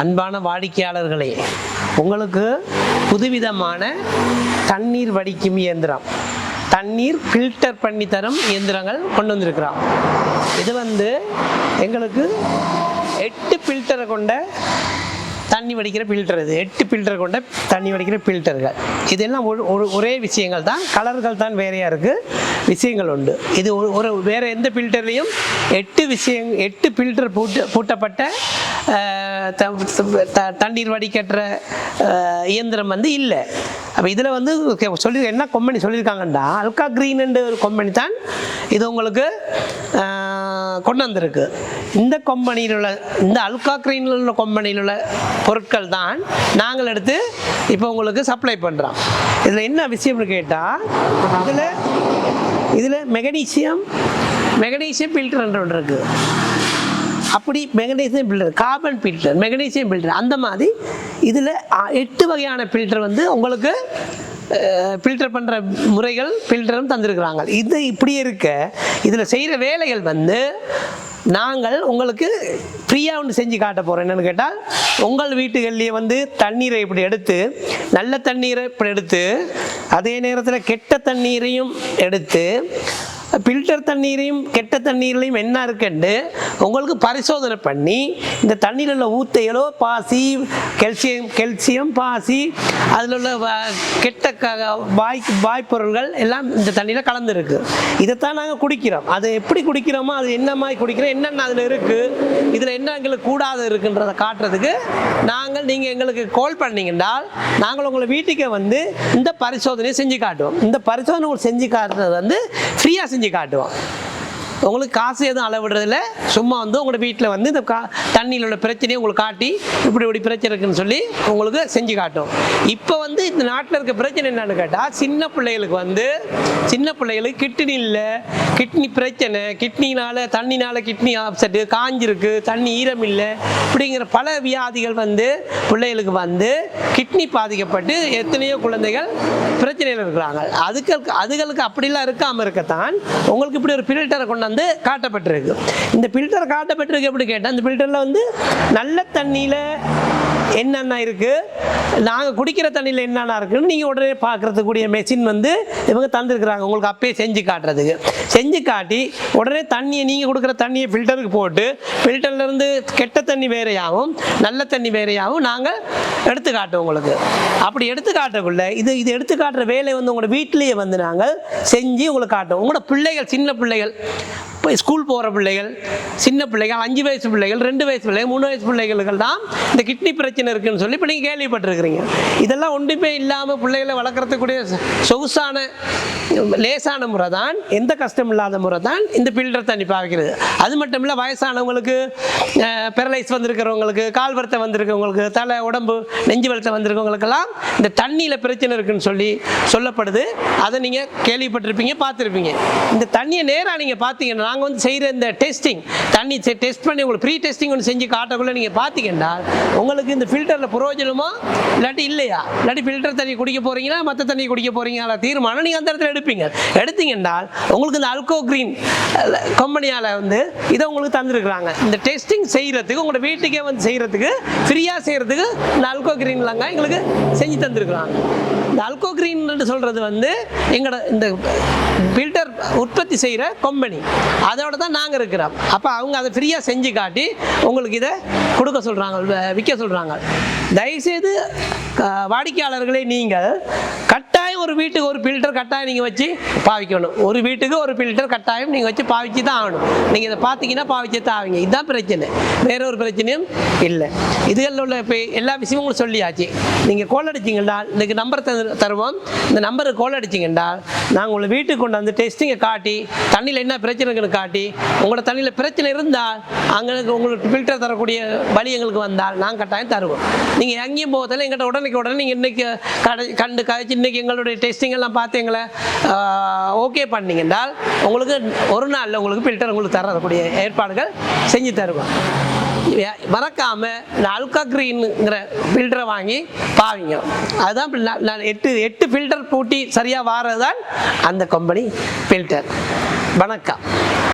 அன்பான வாடிக்கையாளர்களே உங்களுக்கு புதுவிதமான தண்ணீர் வடிக்கும் இயந்திரம் தண்ணீர் ஃபில்டர் பண்ணி தரும் இயந்திரங்கள் கொண்டு வந்திருக்கிறோம். இது வந்து எங்களுக்கு எட்டு ஃபில்டரை கொண்ட தண்ணி வடிக்கிற ஃபில்டர் இது. எட்டு ஃபில்டர் கொண்ட தண்ணி வடிக்கிற ஃபில்டர்கள் இதெல்லாம் ஒரு ஒரு ஒரே விஷயங்கள் தான். கலர்கள் தான் வேறையாக இருக்குது விஷயங்கள் உண்டு. இது ஒரு ஒரு வேறு எந்த ஃபில்டர்லேயும் எட்டு விஷயம் எட்டு ஃபில்டர் பூட்ட பூட்டப்பட்ட தண்ணீர் வடிகட்டுற இயந்திரம் வந்து இல்லை. அப்போ இதில் வந்து சொல்லி என்ன கம்பெனி சொல்லியிருக்காங்கன்னா அல்கா கிரீன் ஒரு கம்பெனி தான் இது உங்களுக்கு கொண்டு வந்திருக்கு. இந்த கம்பெனியில் உள்ள இந்த அல்கா கிரீனில் உள்ள கம்பெனியில் உள்ள பொருட்கள் தான் நாங்கள் எடுத்து இப்போ உங்களுக்கு சப்ளை பண்ணுறோம் இதில் என்ன விஷயம்னு கேட்டால் இதில் இதில் மெக்னீசியம் மெக்னீசியம் ஃபில்டர் ஒன்று இருக்குது அப்படி magnesium filter carbon filter magnesium filter அந்த மாதிரி இதில் எட்டு வகையான ஃபில்டர் வந்து உங்களுக்கு ஃபில்டர் பண்ணுற முறைகள் ஃபில்டரும் தந்திருக்கிறாங்க. இது இப்படி இருக்க இதில் செய்கிற வேலைகள் வந்து நாங்கள் உங்களுக்கு ஃப்ரீயாக ஒன்று செஞ்சு காட்ட போகிறோம் என்னென்னு கேட்டால் உங்கள் வீட்டுகள்லேயே வந்து தண்ணீரை இப்படி எடுத்து நல்ல தண்ணீரை இப்படி எடுத்து அதே நேரத்தில் கெட்ட தண்ணீரையும் எடுத்து ஃபில்டர் தண்ணீரையும் கெட்ட தண்ணீர்லையும் என்ன இருக்குன்னு உங்களுக்கு பரிசோதனை பண்ணி இந்த தண்ணீரில் உள்ள ஊத்தைகளோ பாசி கெல்சியம் கெல்சியம் பாசி அதில் உள்ள வ- கெட்ட க வாய் வாய்ப்பொருள்கள் எல்லாம் இந்த தண்ணியில் கலந்துருக்கு. இதைத்தான் நாங்கள் குடிக்கிறோம். அது எப்படி குடிக்கிறோமோ அது என்ன மாதிரி குடிக்கிறோம் என்னென்ன அதில் இருக்குது இதில் என்ன எங்களுக்கு கூடாது இருக்குன்றதை காட்டுறதுக்கு நாங்கள் நீங்கள் எங்களுக்கு கால் பண்ணீங்கன்னால் நாங்கள் உங்களை வீட்டுக்கே வந்து இந்த பரிசோதனையை செஞ்சு காட்டுவோம். இந்த பரிசோதனை உங்களுக்கு செஞ்சு காட்டுறது வந்து ஃப்ரீயாக செஞ்சு காட்டுவோம். உங்களுக்கு காசு எதுவும் அளவிடுறதில்ல. சும்மா வந்து உங்களோட வீட்டில் வந்து இந்த கா தண்ணியில் உள்ள பிரச்சனையை உங்களுக்கு காட்டி இப்படி இப்படி பிரச்சனை இருக்குன்னு சொல்லி உங்களுக்கு செஞ்சு காட்டும். இப்போ வந்து இந்த நாட்டில் இருக்க பிரச்சனை என்னன்னு கேட்டால் சின்ன பிள்ளைகளுக்கு வந்து சின்ன பிள்ளைகளுக்கு கிட்னி இல்லை. கிட்னி பிரச்சனை கிட்னினால் தண்ணினால் கிட்னி ஆப்செட்டு காஞ்சிருக்கு தண்ணி ஈரம் இல்லை அப்படிங்கிற பல வியாதிகள் வந்து பிள்ளைகளுக்கு வந்து கிட்னி பாதிக்கப்பட்டு எத்தனையோ குழந்தைகள் பிரச்சனையில் இருக்கிறாங்க. அதுக்கு அதுகளுக்கு அப்படிலாம் இருக்காமல் இருக்கத்தான் உங்களுக்கு இப்படி ஒரு ஃபில்டரை கொண்டு வந்து காட்டப்பட்டிருக்கு. இந்த ஃபில்டர் காட்டப்பட்டிருக்கு எப்படி கேட்டால் இந்த ஃபில்டரில் வந்து நல்ல தண்ணியில் என்னென்ன இருக்குது நாங்கள் குடிக்கிற தண்ணியில் என்னென்ன இருக்குன்னு நீங்கள் உடனே பார்க்குறதுக்கூடிய மெஷின் வந்து இவங்க தந்துருக்குறாங்க. உங்களுக்கு அப்பயே செஞ்சு காட்டுறதுக்கு. செஞ்சு காட்டி உடனே தண்ணியை நீங்கள் கொடுக்குற தண்ணியை ஃபில்டருக்கு போட்டு ஃபில்டர்லேருந்து கெட்ட தண்ணி வேறையாகவும் நல்ல தண்ணி வேறையாகவும் நாங்கள் எடுத்து காட்டுவோம் உங்களுக்கு. அப்படி எடுத்து காட்டக்குள்ள இது இது எடுத்து காட்டுற வேலை வந்து உங்களோட வீட்டிலேயே வந்து நாங்கள் செஞ்சு உங்களுக்கு காட்டுவோம். உங்களோட பிள்ளைகள் சின்ன பிள்ளைகள் இப்போ ஸ்கூல் போகிற பிள்ளைகள் சின்ன பிள்ளைகள் அஞ்சு வயசு பிள்ளைகள் ரெண்டு வயசு பிள்ளைகள் மூணு வயசு பிள்ளைகளுக்கு தான் இந்த கிட்னி பிரச்சனை இருக்குன்னு சொல்லி இப்போ நீங்கள் கேள்விப்பட்டிருக்கிறீங்க. இதெல்லாம் ஒன்றுமே இல்லாமல் பிள்ளைகளை வளர்க்குறதுக்கூடிய சொகுசான லேசான முறை தான் எந்த கஷ்டம் இல்லாத முறை தான் இந்த பில்டர் தண்ணி பாவிக்கிறது அது மட்டும் இல்லை வயசானவங்களுக்கு பெரலைஸ் வந்திருக்கிறவங்களுக்கு கால் வருத்த வந்திருக்கவங்களுக்கு தலை உடம்பு நெஞ்சு வளர்த்த வந்திருக்கவங்களுக்கெல்லாம் இந்த தண்ணியில் பிரச்சனை இருக்குன்னு சொல்லி சொல்லப்படுது. அதை நீங்கள் கேள்விப்பட்டிருப்பீங்க பார்த்துருப்பீங்க. இந்த தண்ணியை நேராக நீங்கள் பார்த்தீங்கன்னா நாங்கள் வந்து செய்கிற இந்த டெஸ்டிங் தண்ணி டெஸ்ட் பண்ணி உங்களுக்கு ப்ரீ டெஸ்டிங் ஒன்று செஞ்சு காட்டக்குள்ளே நீங்கள் பார்த்தீங்கன்னா உங்களுக்கு இந்த ஃபில்டரில் புரோஜனமோ இல்லாட்டி இல்லையா? இல்லாட்டி ஃபில்டர் தண்ணி குடிக்க போகிறீங்களா மற்ற தண்ணி குடிக்க போகிறீங்களா தீர்மானம் நீங்கள் அந்த இடத்துல எடுப்பீங்க. எடுத்தீங்கன்னால் உங்களுக்கு இந்த அல்கோ கிரீன் கம்பெனியால் வந்து இதை உங்களுக்கு தந்துருக்குறாங்க. இந்த டெஸ்டிங் செய்கிறதுக்கு உங்களோட வீட்டுக்கே வந்து செய்கிறதுக்கு ஃப்ரீயாக செய்கிறதுக்கு இந்த அல்கோ கிரீன்லாங்க எங்களுக்கு செஞ்சு தந்துருக்குறாங்க. இந்த அல்கோ கிரீன் சொல்கிறது வந்து எங்களோட இந்த ஃபில்டர் உற்பத்தி செய்கிற கம்பெனி அதோட தான் நாங்கள் இருக்கிறோம். அப்போ அவங்க அதை ஃப்ரீயாக செஞ்சு காட்டி உங்களுக்கு இதை கொடுக்க சொல்கிறாங்க விற்க சொல்கிறாங்க தயவுசெய்து வாடிக்கையாளர்களை நீங்கள் கட்ட ஒரு வீட்டுக்கு ஒரு ஃபில்டர் கட்டாயம் நீங்கள் வச்சு பாவிக்கணும். ஒரு வீட்டுக்கு ஒரு ஃபில்டர் கட்டாயம் நீங்கள் வச்சு பாவிச்சு தான் ஆகணும். நீங்கள் இதை பார்த்தீங்கன்னா பாவிச்சு தான் ஆவீங்க. இதுதான் பிரச்சனை. வேற ஒரு பிரச்சனையும் இல்லை. இதுகளில் உள்ள இப்போ எல்லா விஷயமும் உங்களுக்கு சொல்லியாச்சு. நீங்கள் கோல் அடிச்சிங்கன்னா இன்றைக்கு நம்பர் தந்து தருவோம். இந்த நம்பருக்கு கோல் அடிச்சிங்கன்னா நாங்கள் உங்களை வீட்டுக்கு கொண்டு வந்து டெஸ்டிங்கை காட்டி தண்ணியில் என்ன பிரச்சனை இருக்குன்னு காட்டி உங்களோட தண்ணியில் பிரச்சனை இருந்தால் அங்கே உங்களுக்கு ஃபில்டர் தரக்கூடிய வழி எங்களுக்கு வந்தால் நாங்கள் கட்டாயம் தருவோம். நீங்கள் எங்கேயும் போகிறதில்ல எங்கள்கிட்ட உடனே உடனே நீங்கள் இன்றைக்கி கடை கண்டு கழிச்சு இன்றைக்கி எங்களுடைய டெஸ்டிங் எல்லாம் பார்த்து எங்களை ஓகே பண்ணீங்கன்றால் உங்களுக்கு ஒரு நாளில் உங்களுக்கு ஃபில்டர் உங்களுக்கு தரக்கூடிய ஏற்பாடுகள் செஞ்சு தருவோம். மறக்காமல் இந்த அல்கா க்ரீனுங்கிற ஃபில்டரை வாங்கி பாவிங்க. அதுதான் நான் நான் எட்டு எட்டு ஃபில்டர் பூட்டி சரியாக வாரது தான் அந்த கம்பெனி ஃபில்டர் வணக்கம்.